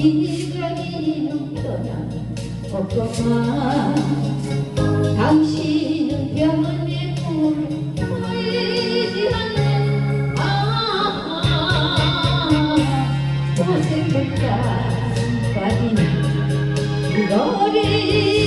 인간이 눈떠면 없더만 당신은 변해 보이지 않네 아. 고생보다 빠진 노래